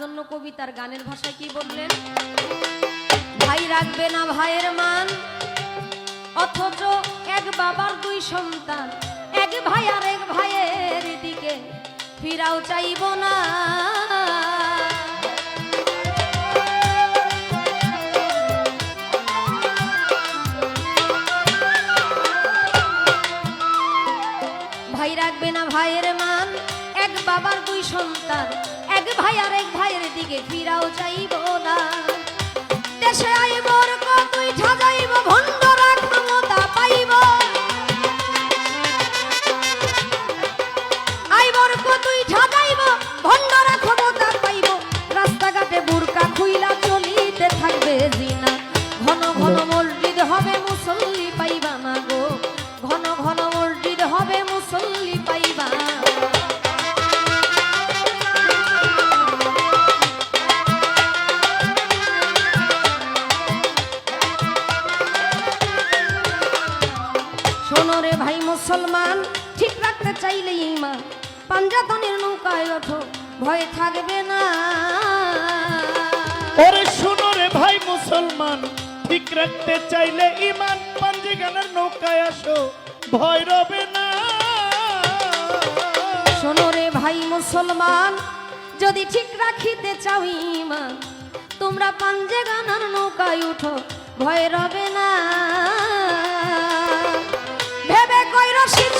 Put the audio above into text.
জন্য কবিতার গানের ভাষায় কি বললেন? ভাই রাখবে না ভাইয়ের মান, অথচ এক বাবার দুই সন্তান, এক ভাই আর এক ভাইয়ের দিকে ফিরাও চাইব না। ভাই রাখবে না ভাইয়ের মান, এক বাবার দুই সন্তান এক ভাই আর এক ভাইয়ের দিকে ফিরাও চাইব না। শোনো রে ভাই মুসলমান ঠিক রাখতে চাইলে ইমান। পাঞ্জাতনের নৌকায় ওঠো ভয় থাকবে না। ওরে শুনো রে ভাই মুসলমান ঠিক রাখতে চাইলে ইমান। পাঞ্জি গানের নৌকায় আসো ভয় রবে না। শোনো রে ভাই মুসলমান যদি ঠিক রাখিতে চাও ইমান তোমরা পাঞ্জে গানার নৌকায় উঠো ভয় রবে না। Ship,